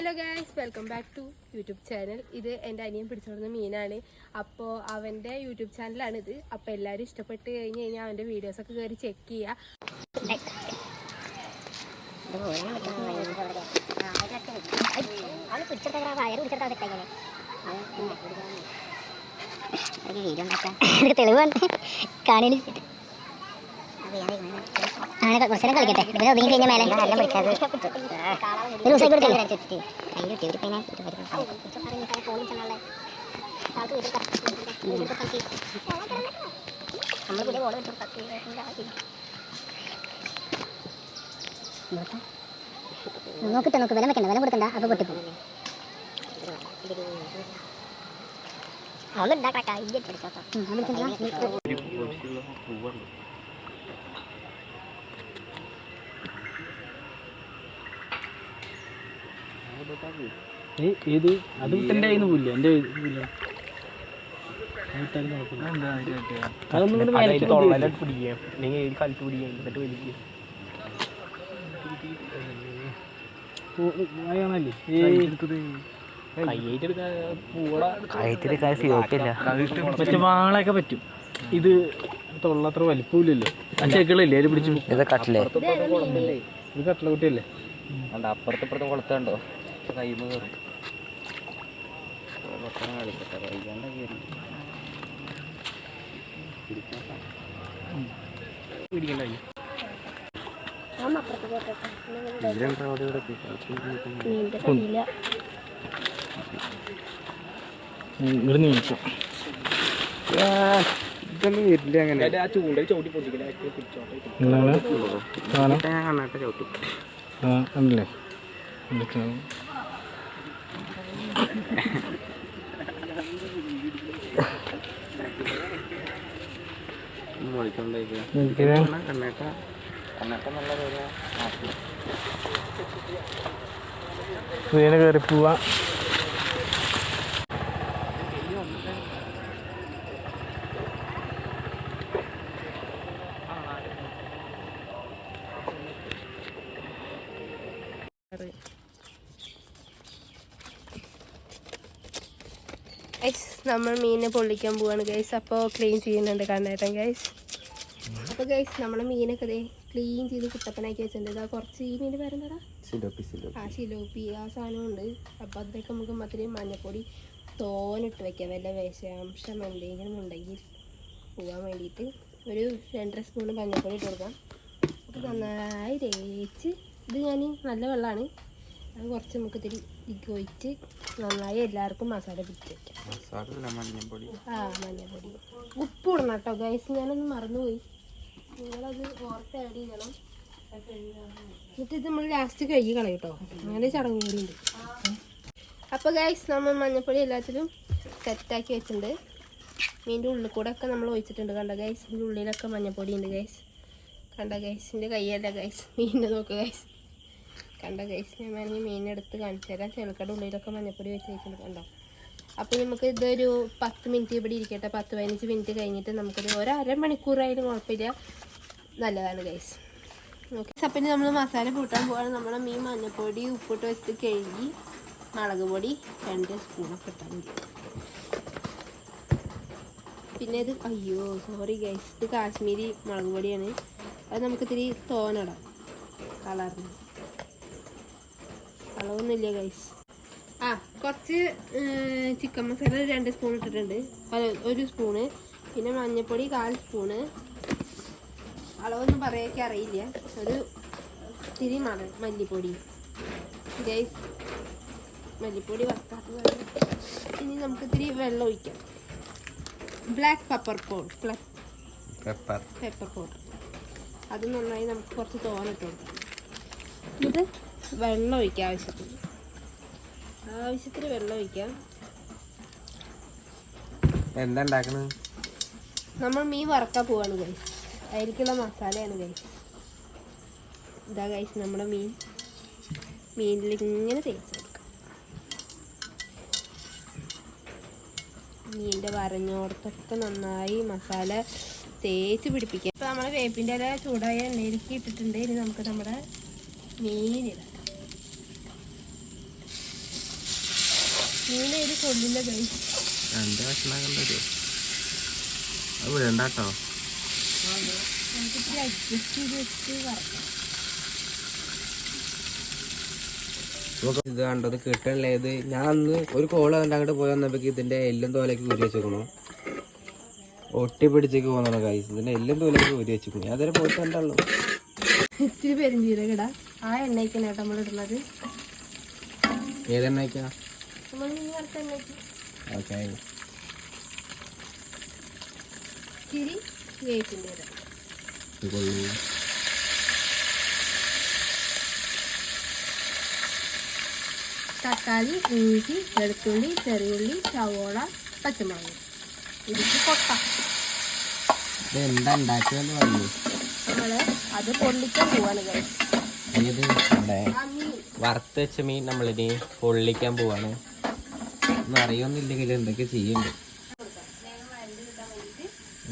Hello guys welcome back to YouTube channel ഇത് എന്റെ അനിയൻ പിടിച്ചോടുന്ന മീനാണ്. അപ്പോൾ അവന്റെ യൂട്യൂബ് ചാനലാണ് ഇത്. അപ്പോൾ എല്ലാവരും ഇഷ്ടപ്പെട്ട് കഴിഞ്ഞ് കഴിഞ്ഞാൽ അവന്റെ വീഡിയോസൊക്കെ കയറി ചെക്ക് ചെയ്യുക തെളിവാണ് കാണി അങ്ങനെ കുറച്ച് നേരം കളിക്കട്ടെ. ഇവരെ ഒതുങ്ങി കഴിഞ്ഞ മേലെ. ഒരു ദിവസം ബോൾ നോക്കിട്ട് നോക്ക്. വില വെക്കണ്ട വില കൊടുക്കണ്ട. അപ്പൊ പൊട്ടിപ്പോ അവൾ ഉണ്ടാക്കാ ഏത്? അത് എന്റെ കയ്യിൽ നിന്ന് പോയില്ല ആണല്ലേ മറ്റേ വാളൊക്കെ പറ്റും. ഇത് തൊള്ളത്ര വലിപ്പമില്ലല്ലോ. ആ ചെക്കളില്ലേ അതിൽ പിടിച്ച് ഇത് കട്ടിലേ. ഇത് കട്ടള കുട്ടിയല്ലേ? അപ്പുറത്ത് ഇപ്പുറത്തും കൊളുത്തുണ്ടോ? കൈമ കയറും കളിക്കട്ടെ വൈകാണ്ട് കയറി. പിടിക്കണ്ടായി. ഇവിടെ നീക്കും ഇതൊന്നും വരില്ല അങ്ങനെ. എന്താണ്? കണ്ണാട്ട ചവിട്ടി. ആ ഉണ്ടല്ലേ ട്രെയിന് കയറി പോവാ. ഗൈസ് നമ്മൾ മീനിനെ പൊള്ളിക്കാൻ പോവാണ് ഗൈസ് അപ്പോൾ ക്ലീൻ ചെയ്യുന്നുണ്ട് കണ്ടേട്ടൻ ഗൈസ് അപ്പോൾ ഗൈസ് നമ്മൾ മീനൊക്കെ ദേ ക്ലീൻ ചെയ്ത് കുട്ടപ്പനാക്കി വെച്ചിട്ടുണ്ട്. ഇതാ കുറച്ച് ഈ മീൻ സിലോപ്പി ആ ശിലോപ്പി ആ സാധനമുണ്ട് അപ്പോൾ അതൊക്കെ നമുക്ക് അത്രയും മഞ്ഞപ്പൊടി തോനിട്ട് വെക്കാം. വല്ല വിഷാംശം എന്തെങ്കിലും ഉണ്ടെങ്കിൽ പോകാൻ വേണ്ടിയിട്ട് ഒരു രണ്ടര സ്പൂൺ മഞ്ഞപ്പൊടി ഇട്ട് കൊടുക്കാം. നന്നായി തേച്ച് ഇത് ഞാൻ നല്ല വെള്ളമാണ് അത് കുറച്ച് നമുക്ക് ഇത്തിരി ഇക്ക് ഒഴിച്ച് നന്നായി എല്ലാവർക്കും മസാല പിടിച്ച് വെക്കാം. മസാല മഞ്ഞപ്പൊടി. ആ മഞ്ഞപ്പൊടി. ഉപ്പ് ഇടണം കേട്ടോ. ഗൈസ് ഞാനൊന്ന് മറന്നുപോയി. നിങ്ങളത് ഓർത്ത് ആഡ് ചെയ്യണം. എന്നിട്ട് ഇത് നമ്മൾ ലാസ്റ്റ് കഴുകി കളയും കേട്ടോ അങ്ങനെ ചടങ്ങ് കൂടി ഉണ്ട്. അപ്പോൾ ഗൈസ് നമ്മൾ മഞ്ഞപ്പൊടി എല്ലാത്തിലും സെറ്റാക്കി വെച്ചിട്ടുണ്ട്. മീന്റെ ഉള്ളിൽ കൂടെ ഒക്കെ നമ്മൾ ഒഴിച്ചിട്ടുണ്ട് കണ്ട ഗൈസ് ഇതിന്റെ ഉള്ളിലൊക്കെ മഞ്ഞപ്പൊടി ഉണ്ട് ഗൈസ് കണ്ട ഗൈസിന്റെ കൈയല്ല ഗൈസ് മീനിനെ നോക്കുക ഗൈസ് കണ്ട ഗൈസ് ഞാൻ വേണമെങ്കിൽ മീനെടുത്ത് കാണിച്ചു തരാം. ചെളുക്കയുടെ ഉള്ളിലൊക്കെ മഞ്ഞപ്പൊടി വെച്ച് വെച്ചിട്ടുണ്ട് കണ്ടോ? അപ്പോൾ നമുക്ക് ഇതൊരു പത്ത് മിനിറ്റ് ഇവിടെ ഇരിക്കട്ടെ. പത്ത് പതിനഞ്ച് മിനിറ്റ് കഴിഞ്ഞിട്ട് നമുക്കൊരു ഒരു അരമണിക്കൂറായാലും കുഴപ്പമില്ല. നല്ലതാണ് ഗൈസ് ഓക്കെ അപ്പം നമ്മൾ മസാല കൂട്ടാൻ പോവാണ്. നമ്മൾ മീൻ മഞ്ഞപ്പൊടി ഉപ്പിട്ട് വെച്ചിട്ട് കഴുകി മുളക് പൊടി രണ്ട് സ്പൂണൊക്കെ ഇട്ടാൽ മതി. പിന്നെ ഇത് അയ്യോ സോറി ഗൈസ് ഇത് കാശ്മീരി മുളക് പൊടിയാണ്. അത് നമുക്ക് ഇത്തിരി തോനടാം. കളറിന്. അളവൊന്നുമില്ല ഗൈസ് ആ കുറച്ച് ചിക്കൻ മസാല രണ്ട് സ്പൂൺ ഇട്ടിട്ടുണ്ട്. അല്ല, ഒരു സ്പൂണ് പിന്നെ മഞ്ഞൾപ്പൊടി കാൽ സ്പൂണ് അളവൊന്നും പറയാനൊക്കെ അറിയില്ല. ഒരു ഇത്തിരി മറ മല്ലിപ്പൊടി. ഗൈസ് മല്ലിപ്പൊടി വറുക്കാത്തതാണ് ഇനി നമുക്ക് ഇത്തിരി വെള്ളം ഒഴിക്കാം. Black pepper powder black pepper pepper powder അത് നന്നായി നമുക്ക് കുറച്ച് തോന്നിട്ടുണ്ട് ഇത് വെള്ളം ഒഴിക്കാം ആവശ്യത്തിന്. ആവശ്യത്തിന് വെള്ളം ഒഴിക്കാം. എന്താ ഉണ്ടാക്കണത് നമ്മൾ മീൻ വറക്കാൻ പോവാണ് ഗൈസ് അതിലേക്കുള്ള മസാലയാണ് ഗൈസ് ഇതാ ഗൈസ് നമ്മുടെ മീൻ. മീനിൽ ഇങ്ങനെ തേച്ച് കൊടുക്കാം. മീനിന്റെ വരഞ്ഞോടത്തൊക്കെ നന്നായി മസാല തേച്ച് പിടിപ്പിക്കാം. ഇപ്പം നമ്മൾ വേപ്പിന്റെ ഇല ചൂടായ എണ്ണയിലേക്ക് ഇട്ടിട്ടുണ്ട്. ഇനി നമുക്ക് നമ്മുടെ മീനിടാം കൊള്ളില്ല രണ്ട് കഷ്ണം കണ്ടോ അത് വേണ്ട കേട്ടോ നമുക്കിത്തിരി അഡ്ജസ്റ്റ് ചെയ്ത് വെച്ച് വറക്കാം ഇത് കണ്ടത് കിട്ടണില്ല? ഇത് ഞാൻ അന്ന് ഒരു കോൾ കണ്ട് അങ്ങോട്ട് പോയി വന്നപ്പോ ഇതിന്റെ എല്ലാം തോലേക്ക് ഊരി വെച്ചേക്കണു. ഒട്ടി പിടിച്ചേക്ക് പോകുന്ന കൈസ് ഇതിന്റെ എല്ലും തോലേക്ക് ഊരി വെച്ചേക്കണു. ഞാൻ അതുവരെ പോയിട്ട് കണ്ടുള്ളൂ ഇത്തിരി പെരുംജീരകം ഇടാം ആ എണ്ണയ്ക്കാണ് കേട്ടോ നമ്മൾ ഇടുന്നത് ഓക്കെ ഇത്തിരി വേപ്പിന്റെ തക്കാളി ഇഞ്ചി വെളുത്തുള്ളി ചെറിയുള്ളി സവോള പച്ചമുളക്. ഇതിക്ക് കൊട്ട എന്താ ഉണ്ടാക്കിയെന്ന് പറഞ്ഞു. നമ്മൾ അത് പൊള്ളിക്കാൻ പോവാണ് ഏത് വറുത്ത് വെച്ച മീൻ നമ്മളിനി പൊള്ളിക്കാൻ പോവാണ്. ഒന്നും അറിയൊന്നുമില്ലെങ്കിൽ എന്തൊക്കെ ചെയ്യണ്ടേ?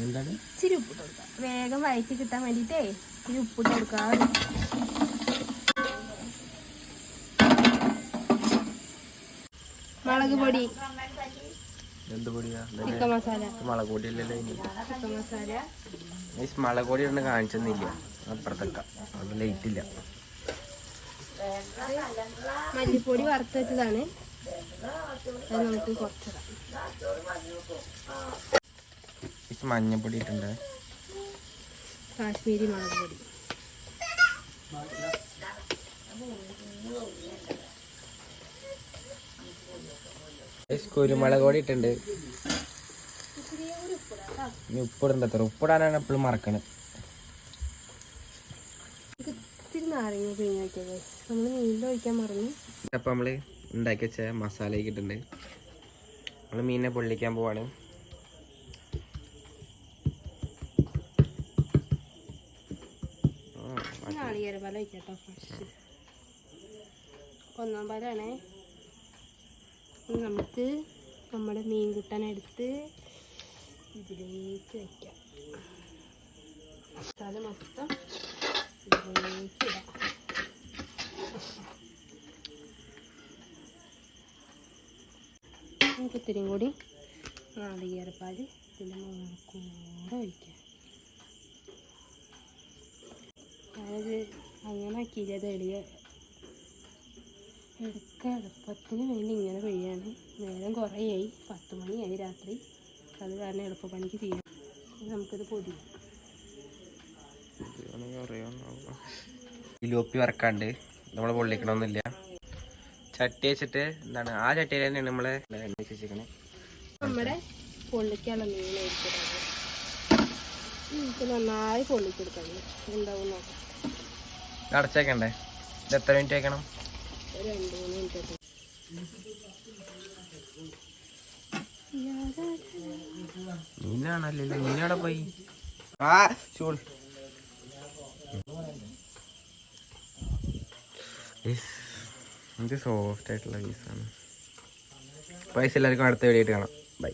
എന്താണ്? ഇച്ചിരി ഉപ്പിട്ട് കൊടുക്കാം. വേഗം വയറ്റി കിട്ടാൻ വേണ്ടിയിട്ടേ ഇച്ചിരി ഉപ്പിട്ട് കൊടുക്കാം. മുളക് പൊടി. എന്ത് പൊടിയാ? മസാല. മുളക് ഇനി? ചിക്കൻ മസാല. ഈ മുളക് പൊടി ഇടണ കാണിച്ചൊന്നുമില്ല. അപ്പുറത്തൊക്കെ. അത് ലൈറ്റില്ല മല്ലിപ്പൊടി വറുത്ത് വെച്ചതാണ്. അത് നമുക്ക് കുറച്ചിടാം മഞ്ഞപ്പൊടി ഇട്ടുണ്ട് കാശ്മീരി മുളക് പൊടി. കുരുമുളക് പൊടി ഇട്ടുണ്ട് ഇനി ഉപ്പിടണ്ട അത്ര? ഉപ്പിടാനാണ് എപ്പോഴും മറക്കണത്. ഇത്തിരി നാരങ്ങ പിഴിഞ്ഞ് വയ്ക്കാം നമ്മൾ മീനിൽ ഒഴിക്കാൻ മറന്നു. അപ്പം നമ്മൾ ഉണ്ടാക്കി വെച്ച മസാല ഇട്ടിട്ടുണ്ട്. നമ്മൾ മീനിനെ പൊള്ളിക്കാൻ പോവാണ്. ഒന്നാം പാലാണേ നമുക്ക് നമ്മുടെ മീൻ കുട്ടനെടുത്ത് ഇതിലേക്ക് വയ്ക്കാം മസാല മൊത്തം ഇതിലേക്ക് ഇടാം. നമുക്ക് ഇത്തിരിയും കൂടി നാളികേരപ്പാൽ ഇതിന്റെ മുകളിൽ കൂടെ ഒഴിക്കാം. അങ്ങനെ ആക്കിയില്ല തെളിയ എടുക്ക. എളുപ്പത്തിന് വേണ്ടി ഇങ്ങനെ പെയ്യാണ്. നേരം കുറേയായി. പത്ത് മണിയായി രാത്രി. അത് കാരണം എളുപ്പപ്പണിക്ക് ഇനി നമുക്കിത് പൊതി. ഇലോപ്പി വറക്കാണ്ട്. നമ്മൾ പൊള്ളിക്കണമെന്നില്ല ചട്ടി വെച്ചിട്ട് എന്താണ് ആ ചട്ടിയിൽ തന്നെയാണ് നമ്മൾ വെച്ചിരിക്കണേ. നമ്മുടെ പൊള്ളിക്കാണ് മീൻ നമുക്ക് നന്നായി പൊള്ളിച്ചെടുക്കണം. എന്താവും നോക്കാം. അടച്ചേക്കണ്ടേ? ഇത് എത്ര മിനിറ്റ് വെക്കണം? ഒരു രണ്ട് മൂന്ന് മിനിറ്റ് മീനാണല്ലോ മീനവിടെ പോയി? ആ ചൂട്. ഇത് സോഫ്റ്റ് ആയിട്ടുള്ള പീസാണ് പൈസ എല്ലാവർക്കും അടുത്ത വീഡിയോ ആയിട്ട് കാണാം. ബൈ